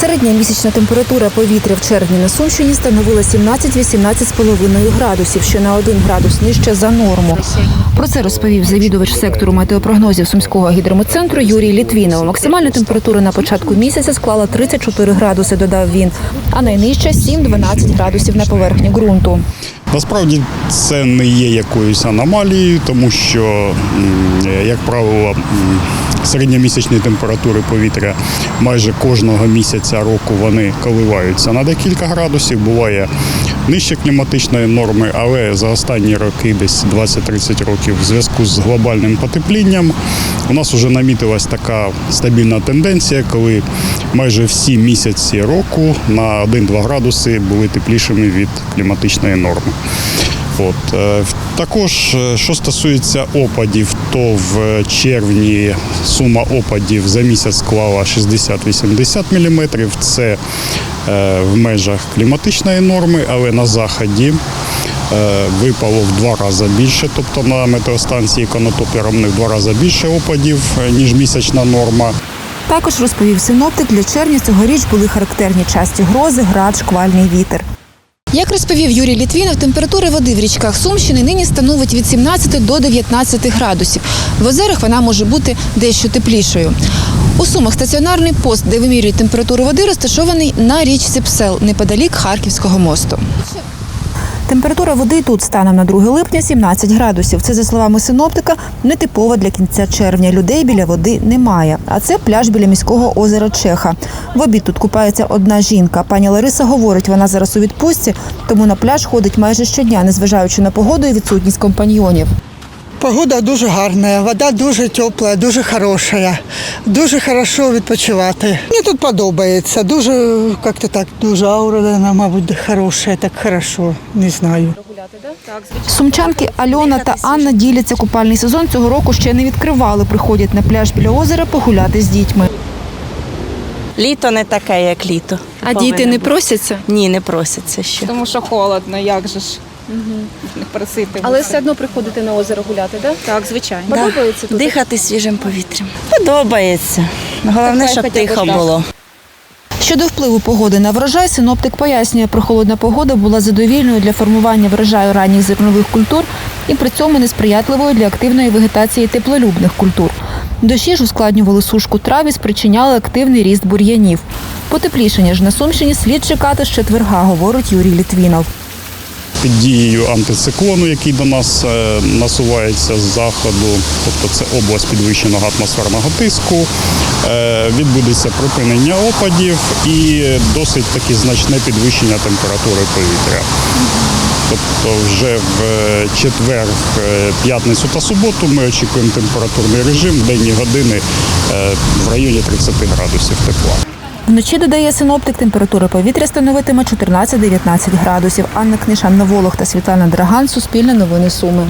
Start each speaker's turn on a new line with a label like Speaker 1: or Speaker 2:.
Speaker 1: Середня місячна температура повітря в червні на Сумщині становила 17-18,5 градусів, що на 1 градус нижче за норму. Про це розповів завідувач сектору метеопрогнозів Сумського гідрометцентру Юрій Літвінов. Максимальна температура на початку місяця склала 34 градуси, додав він, а найнижча 7-12 градусів на поверхні ґрунту.
Speaker 2: Насправді це не є якоюсь аномалією, тому що, як правило, середньомісячні температури повітря майже кожного місяця року вони коливаються на декілька градусів. Буває нижче кліматичної норми, але за останні роки, десь 20-30 років, в зв'язку з глобальним потеплінням, у нас вже намітилась така стабільна тенденція, коли майже всі місяці року на 1-2 градуси були теплішими від кліматичної норми. От. е, Також, е, що стосується опадів, то в червні сума опадів за місяць склала 60-80 мм. Це е, в межах кліматичної норми, але на заході випало в два рази більше, тобто на метеостанції Конотопі в два рази більше опадів, ніж місячна норма.
Speaker 1: Також розповів синоптик, для червня цьогоріч були характерні часті грози, град, шквальний вітер. Як розповів Юрій Літвінов, температура води в річках Сумщини нині становить від 17 до 19 градусів. В озерах вона може бути дещо теплішою. У Сумах стаціонарний пост, де вимірюють температуру води, розташований на річці Псел, неподалік Харківського мосту. Температура води тут станом на 2 липня 17 градусів. Це, за словами синоптика, нетипова для кінця червня. Людей біля води немає. А це пляж біля міського озера Чеха. В обід тут купається одна жінка. Пані Лариса говорить, вона зараз у відпустці, тому на пляж ходить майже щодня, незважаючи на погоду і відсутність компаньйонів.
Speaker 3: Погода дуже гарна, вода дуже тепла, дуже хороша. Дуже хорошо відпочивати. Мені тут подобається. Дуже як-то так, дуже аура, мабуть, хороша, так хорошо, не знаю.
Speaker 1: Сумчанки Альона та Анна діляться купальний сезон. Цього року ще не відкривали. Приходять на пляж біля озера погуляти з дітьми.
Speaker 4: Літо не таке, як літо.
Speaker 1: А діти не
Speaker 4: бути.
Speaker 1: просяться,
Speaker 4: Ні, не просяться ще.
Speaker 5: Тому що холодно, як же ж не просити.
Speaker 1: але все одно приходите на озеро гуляти, так?
Speaker 5: так, звичайно.
Speaker 1: Подобається тут?
Speaker 4: Дихати свіжим повітрям. Подобається. Головне,
Speaker 5: Нехай
Speaker 4: щоб
Speaker 5: хоча б
Speaker 4: тихо
Speaker 5: так.
Speaker 4: було.
Speaker 1: Щодо впливу погоди на врожай, синоптик пояснює, прохолодна погода була задовільною для формування врожаю ранніх зернових культур і при цьому несприятливою для активної вегетації теплолюбних культур. Дощі ж ускладнювали сушку трав і спричиняли активний ріст бур'янів. Потеплішення ж на Сумщині слід чекати з четверга, говорить Юрій Літвінов.
Speaker 2: Під дією антициклону, який до нас е, насувається з заходу, тобто це область підвищеного атмосферного тиску. Е, Відбудеться припинення опадів і досить таки значне підвищення температури повітря. Тобто вже в е, четвер, п'ятницю та суботу ми очікуємо температурний режим в денні години в районі 30 градусів тепла.
Speaker 1: Вночі, додає синоптик, температура повітря становитиме 14-19 градусів. Анна Книшан, Волох та Світлана Драган. Суспільне новини Суми.